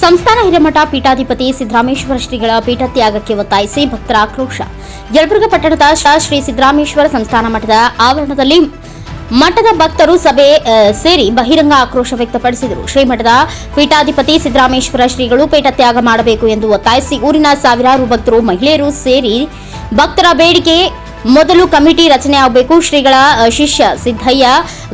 ಸಂಸ್ಥಾನ ಹಿರೇಮಠ ಪೀಠಾಧಿಪತಿ ಸಿದ್ದರಾಮೇಶ್ವರ ಶ್ರೀಗಳ ಪೀಠತ್ಯಾಗಕ್ಕೆ ಒತ್ತಾಯಿಸಿ ಭಕ್ತರ ಆಕ್ರೋಶ. ಯಲಬುರ್ಗ ಪಟ್ಟಣದ ಶ್ರೀ ಸಿದ್ದರಾಮೇಶ್ವರ ಸಂಸ್ಥಾನ ಮಠದ ಆವರಣದಲ್ಲಿ ಮಠದ ಭಕ್ತರು ಸಭೆ ಸೇರಿ ಬಹಿರಂಗ ಆಕ್ರೋಶ ವ್ಯಕ್ತಪಡಿಸಿದರು. ಶ್ರೀಮಠದ ಪೀಠಾಧಿಪತಿ ಸಿದ್ದರಾಮೇಶ್ವರ ಶ್ರೀಗಳು ಪೀಠತ್ಯಾಗ ಮಾಡಬೇಕು ಎಂದು ಒತ್ತಾಯಿಸಿ ಊರಿನ ಸಾವಿರಾರು ಭಕ್ತರು, ಮಹಿಳೆಯರು ಸೇರಿ ಭಕ್ತರ ಬೇಡಿಕೆ ಮೊದಲು ಕಮಿಟಿ ರಚನೆ ಆಗಬೇಕು. ಶ್ರೀಗಳ ಶಿಷ್ಯ ಸಿದ್ದಯ್ಯ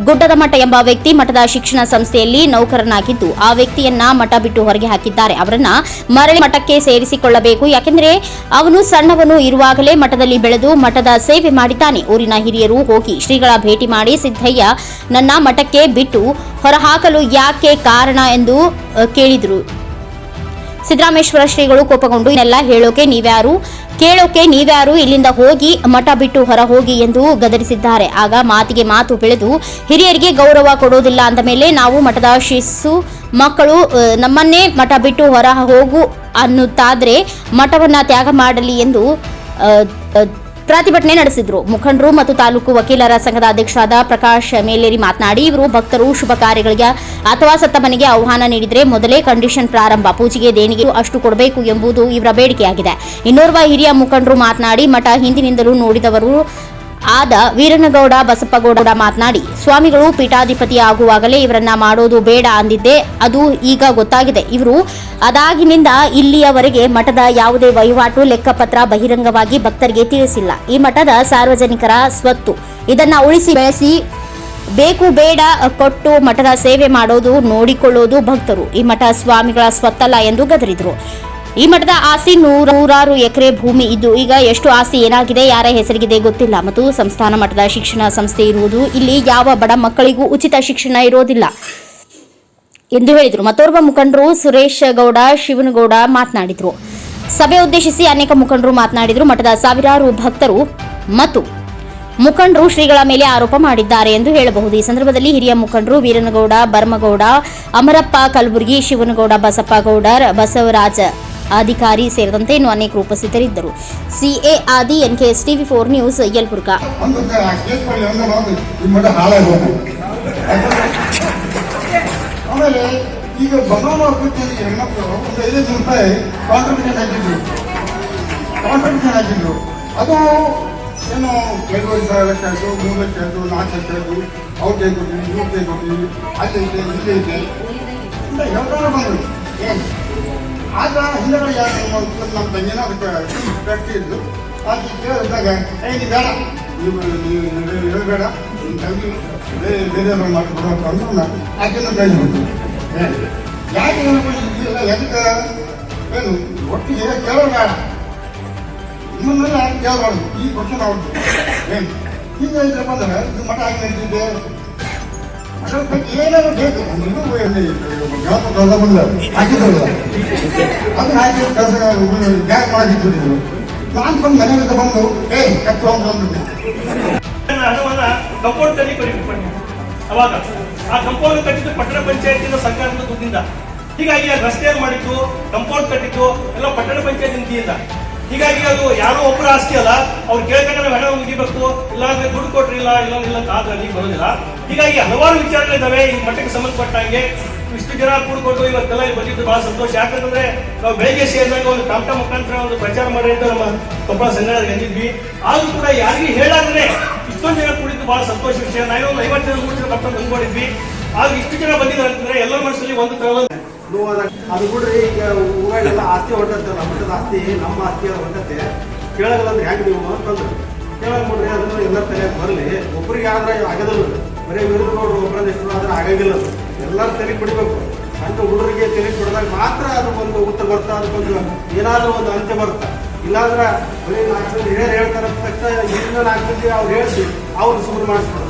ಗುಡ್ಡದ ಮಠ ಎಂಬ ವ್ಯಕ್ತಿ ಮಠದ ಶಿಕ್ಷಣ ಸಂಸ್ಥೆಯಲ್ಲಿ ನೌಕರನಾಗಿದ್ದು, ಆ ವ್ಯಕ್ತಿಯನ್ನ ಮಠ ಬಿಟ್ಟು ಹೊರಗೆ ಹಾಕಿದ್ದಾರೆ. ಅವರನ್ನ ಮರಳಿ ಮಠಕ್ಕೆ ಸೇರಿಸಿಕೊಳ್ಳಬೇಕು. ಯಾಕೆಂದರೆ ಅವನು ಸಣ್ಣವನು ಇರುವಾಗಲೇ ಮಠದಲ್ಲಿ ಬೆಳೆದು ಮಠದ ಸೇವೆ ಮಾಡಿದ್ದಾನೆ. ಊರಿನ ಹಿರಿಯರು ಹೋಗಿ ಶ್ರೀಗಳ ಭೇಟಿ ಮಾಡಿ ಸಿದ್ದಯ್ಯ ನನ್ನ ಮಠಕ್ಕೆ ಬಿಟ್ಟು ಹೊರಹಾಕಲು ಯಾಕೆ ಕಾರಣ? ಎಂದು ಕೇಳಿದರು. ಸಿದ್ದರಾಮೇಶ್ವರ ಶ್ರೀಗಳು ಕೋಪಗೊಂಡು ಇದನ್ನೆಲ್ಲ ಹೇಳೋಕೆ ನೀವ್ಯಾರು ಕೇಳೋಕೆ ನೀವ್ಯಾರು ಇಲ್ಲಿಂದ ಹೋಗಿ ಮಠ ಬಿಟ್ಟು ಹೊರ ಹೋಗಿ ಎಂದು ಗದರಿಸಿದ್ದಾರೆ. ಆಗ ಮಾತಿಗೆ ಮಾತು ಬೆಳೆದು ಹಿರಿಯರಿಗೆ ಗೌರವ ಕೊಡೋದಿಲ್ಲ ಅಂದ ಮೇಲೆ ನಾವು ಮಠದ ಶಿಸ್ಸು ಮಕ್ಕಳು ನಮ್ಮನ್ನೇ ಮಠ ಬಿಟ್ಟು ಹೊರ ಹೋಗು ಅನ್ನುತ್ತಾದ್ರೆ ಮಠವನ್ನ ತ್ಯಾಗ ಮಾಡಲಿ ಎಂದು ಪ್ರತಿಭಟನೆ ನಡೆಸಿದ್ರು. ಮುಖಂಡರು ಮತ್ತು ತಾಲೂಕು ವಕೀಲರ ಸಂಘದ ಅಧ್ಯಕ್ಷರಾದ ಪ್ರಕಾಶ್ ಮೇಲೇರಿ ಮಾತನಾಡಿ, ಇವರು ಭಕ್ತರು, ಶುಭ ಕಾರ್ಯಗಳಿಗೆ ಅಥವಾ ಸತ್ತ ಮನೆಗೆ ಆಹ್ವಾನ ನೀಡಿದರೆ ಮೊದಲೇ ಕಂಡೀಷನ್ ಪ್ರಾರಂಭ, ಪೂಜೆಗೆ ದೇಣಿಗೆ ಅಷ್ಟು ಕೊಡಬೇಕು ಎಂಬುದು ಇವರ ಬೇಡಿಕೆಯಾಗಿದೆ. ಇನ್ನೋರ್ವ ಹಿರಿಯ ಮುಖಂಡರು ಮಾತನಾಡಿ, ಮಠ ಹಿಂದಿನಿಂದಲೂ ನೋಡಿದವರು ಆದ ವೀರನಗೌಡ ಬಸಪ್ಪಗೌಡ ಮಾತನಾಡಿ, ಸ್ವಾಮಿಗಳು ಪೀಠಾಧಿಪತಿ ಆಗುವಾಗಲೇ ಇವರನ್ನ ಮಾಡೋದು ಬೇಡ ಅಂದಿದ್ದೆ. ಅದು ಈಗ ಗೊತ್ತಾಗಿದೆ. ಇವರು ಅದಾಗಿನಿಂದ ಇಲ್ಲಿಯವರೆಗೆ ಮಠದ ಯಾವುದೇ ವಹಿವಾಟು, ಲೆಕ್ಕಪತ್ರ ಬಹಿರಂಗವಾಗಿ ಭಕ್ತರಿಗೆ ತಿಳಿಸಿಲ್ಲ. ಈ ಮಠದ ಸಾರ್ವಜನಿಕರ ಸ್ವತ್ತು. ಇದನ್ನ ಉಳಿಸಿ ಬೆಳೆಸಿ, ಬೇಕು ಬೇಡ ಕೊಟ್ಟು ಮಠದ ಸೇವೆ ಮಾಡೋದು, ನೋಡಿಕೊಳ್ಳೋದು ಭಕ್ತರು. ಈ ಮಠ ಸ್ವಾಮಿಗಳ ಸ್ವತ್ತಲ್ಲ ಎಂದು ಗದರಿದರು. ಈ ಮಠದ ಆಸ್ತಿ ನೂರ- ನೂರಾರು ಎಕರೆ ಭೂಮಿ ಇದ್ದು ಈಗ ಎಷ್ಟು ಆಸ್ತಿ ಏನಾಗಿದೆ, ಯಾರ ಹೆಸರಿಗಿದೆ ಗೊತ್ತಿಲ್ಲ. ಮತ್ತು ಸಂಸ್ಥಾನ ಮಠದ ಶಿಕ್ಷಣ ಸಂಸ್ಥೆ ಇರುವುದು ಇಲ್ಲಿ ಯಾವ ಬಡ ಮಕ್ಕಳಿಗೂ ಉಚಿತ ಶಿಕ್ಷಣ ಇರೋದಿಲ್ಲ ಎಂದು ಹೇಳಿದರು. ಮತ್ತೋರ್ವ ಮುಖಂಡರು ಸುರೇಶ್ ಗೌಡ ಶಿವನಗೌಡ ಮಾತನಾಡಿದರು. ಸಭೆ ಉದ್ದೇಶಿಸಿ ಅನೇಕ ಮುಖಂಡರು ಮಾತನಾಡಿದರು. ಮಠದ ಸಾವಿರಾರು ಭಕ್ತರು ಮತ್ತು ಮುಖಂಡರು ಶ್ರೀಗಳ ಮೇಲೆ ಆರೋಪ ಮಾಡಿದ್ದಾರೆ ಎಂದು ಹೇಳಬಹುದು. ಈ ಸಂದರ್ಭದಲ್ಲಿ ಹಿರಿಯ ಮುಖಂಡರು ವೀರನಗೌಡ, ಬರ್ಮಗೌಡ, ಅಮರಪ್ಪ ಕಲಬುರ್ಗಿ, ಶಿವನಗೌಡ ಬಸಪ್ಪ ಗೌಡರ್ ಬಸವರಾಜ ಅಧಿಕಾರಿ ಸೇರಿದಂತೆ ಇನ್ನು ಅನೇಕರು ಉಪಸ್ಥಿತರಿದ್ದರು. CA Adi NKS TV four news, Yelburga. ಆಮೇಲೆ ಈಗ ಒಂದು ಐದೈದು ರೂಪಾಯಿ ಕಾಂಟ್ರಿಬ್ಯೂಷನ್ ಹಾಕಿದ್ರು. ಕಾಂಟ್ರಿಬ್ಯೂಷನ್ ಹಾಕಿದ್ರು. ಅದು ಏನು ಲಕ್ಷ ಆಯಿತು, ಮೂರು ಲಕ್ಷ ಆಯಿತು, ನಾಲ್ಕು ಲಕ್ಷ ಆಯಿತು, ಅವ್ರ ಕೈ ಕೊಟ್ಟಿವಿ ಇವ್ರ ಕೈ ಕೊಟ್ಟಿವಿ ಅಲ್ಲಿ ಐತೆ, ಇಲ್ಲಿ ಅಂತ ಹೇಳ್ತಾನೆ ಬಂದ್ರು. ಏನು? ಆಗ ಹಿಂದಗಡೆ ಯಾರು ನಮ್ಮ ತಂಗಿನ ಅದಕ್ಕೆ ವ್ಯಕ್ತಿ ಇದ್ದು ಕೇಳಿದಾಗ ನೀ ಬೇಡ. ನೀವು ನೀವು ಹೇಳಬೇಡ ನಿಮ್ಮ ತಂಗಿ ಬೇರೆ ಬೇರೆಯವ್ರು ಮಾಡ್ಕೊಡೋಕೆ ಅಂದ್ರು ಆಕೆನ ಕೈ ಯಾಕೆ ಇಲ್ಲ, ಎದಕ್ಕೆ? ಏನು ಒಟ್ಟಿಗೆ ಕೇಳೋದು ಬೇಡ. ನಿಮ್ಮನ್ನೆಲ್ಲ ಕೇಳಬಾರ್ದು? ಈ ಕ್ವಶನ್ ಅವ್ರದ್ದು ಏನು ಈಗ ಇದ್ರೆ ಬಂದರೆ, ಇದು ಮಠ ಹಾಕಿ ನಡೀತಿದೆ ಬಗ್ಗೆ ಏನಾದ್ರು ಬೇಕು ನೀವು ಗ್ರಾಮ ನೀವು ನಾನು ಬಂದು ಮನೆಯಿಂದ ಬಂದು ಏ ಅಂತ ಬಂದ್ಬಿಟ್ಟೆ ಹಣವನ್ನ ಕಂಪೌಂಡ್ ಕಟ್ಟಿ ಕೊಡಿ ಅವಾಗ ಆ ಕಂಪೌಂಡ್ ಕಟ್ಟಿದ್ದು ಪಟ್ಟಣ ಪಂಚಾಯತಿನ ಸರ್ಕಾರದ ದುಡ್ಡಿಂದ ಹೀಗಾಗಿ ರಸ್ತೆ ಮಾಡಿದ್ದು ಕಂಪೌಂಡ್ ಕಟ್ಟಿದ್ದು ಎಲ್ಲ ಪಟ್ಟಣ ಪಂಚಾಯತ್ ನಿಧಿಯಿಂದ ಹೀಗಾಗಿ ಅದು ಯಾರೋ ಒಬ್ಬರ ಆಸ್ತಿ ಅಲ್ಲ. ಅವ್ರು ಕೇಳ್ಕೊಂಡ್ರೆ ಹಣ ಮುಗಿಬೇಕು. ಇಲ್ಲಾಂದ್ರೆ ದುಡ್ಡು ಕೊಟ್ರಿಲ್ಲ, ಇಲ್ಲ ಇಲ್ಲ ಕಾದ್ರಲ್ಲಿ ಬರೋದಿಲ್ಲ. ಹೀಗಾಗಿ ಹಲವಾರು ವಿಚಾರಗಳಿದ್ದಾವೆ ಈ ಮಟ್ಟಕ್ಕೆ ಸಂಬಂಧಪಟ್ಟಂಗೆ ಇಷ್ಟು ಜನ ಕೂಡ್ಕೊಂಡು ಇವತ್ತೆಲ್ಲ ಬಂದಿದ್ದು ಬಹಳ ಸಂತೋಷ. ಯಾಕಂತಂದ್ರೆ ನಾವು ಬೆಳಗ್ಗೆ ಸೇರಿದಾಗ ಒಂದು ಟಾಮ್ಟಾ ಮುಖಾಂತರ ಒಂದು ಪ್ರಚಾರ ಮಾಡಿ ಅಂತ ನಮ್ಮ ಕೊಪ್ಪಳ ಸಂಘದ ಗೆದ್ದಿದ್ವಿ ಆದ್ರೂ ಕೂಡ ಯಾರಿಗೂ ಹೇಳಾದ್ರೆ ಇಷ್ಟೊಂದು ಜನ ಕೂಡಿದ್ದು ಬಹಳ ಸಂತೋಷ ವಿಷಯ. ನಾವೇ ಐವತ್ತು ಜನ ಮೂರು ಜನ ಬಂದ್ಕೊಂಡಿದ್ವಿ. ಆದ್ರೆ ಇಷ್ಟು ಜನ ಬಂದಿದ್ದಾರೆ ಅಂತಂದ್ರೆ ಎಲ್ಲರ ಮನಸ್ಸಲ್ಲಿ ಒಂದು ನೋವಾದ ಅದು ಬಿಡ್ರಿ, ಈಗ ಊರಾಗೆಲ್ಲ ಆಸ್ತಿ ಹೊಂಟತ್ತೆ ಮಟ್ಟದ ಆಸ್ತಿ, ನಮ್ಮ ಆಸ್ತಿ ಹೊಂಟತ್ತೆ ಕೇಳಲ್ಲ ಅಂದ್ರೆ ಹೆಂಗೆ ನೀವು ಅಂತಂದ್ರೆ ಕೇಳಕ್ ಬಿಡ್ರಿ, ಅದನ್ನು ಎಲ್ಲ ತಲೆಯಾಗ ಬರಲಿ. ಒಬ್ಬರಿಗೆ ಆದ್ರೆ ಆಗದಲ್ಲ ಬರೀ ವಿರುದ್ಧ ನೋಡ್ರಿ ಒಬ್ಬರ ಎಷ್ಟು ಆದ್ರೆ ಆಗಂಗಿಲ್ಲ ಅದು. ಎಲ್ಲರೂ ತಲೆ ಬಿಡಬೇಕು ಸಣ್ಣ ಹುಡುಗರಿಗೆ ತಲೆ ಬಿಡಿದಾಗ ಮಾತ್ರ ಅದು ಒಂದು ಉತ್ತರ ಬರ್ತಾ ಅದಕ್ಕೊಂದು ಏನಾದ್ರೂ ಒಂದು ಅಂತ್ಯ ಬರ್ತಾ. ಇಲ್ಲಾಂದ್ರೆ ಬರೀ ನಾಲ್ಕು ಮಂದಿ ಹೇಳ್ತಾರೆ ಅಂತ ತಕ್ಷಣ ಇನ್ನೂ ನಾಲ್ಕು ಅವ್ರು ಹೇಳಿ ಅವ್ರು ಸುಮ್ಮನೆ ಮಾಡಿಸ್ಬಿಡ್ತಾರೆ.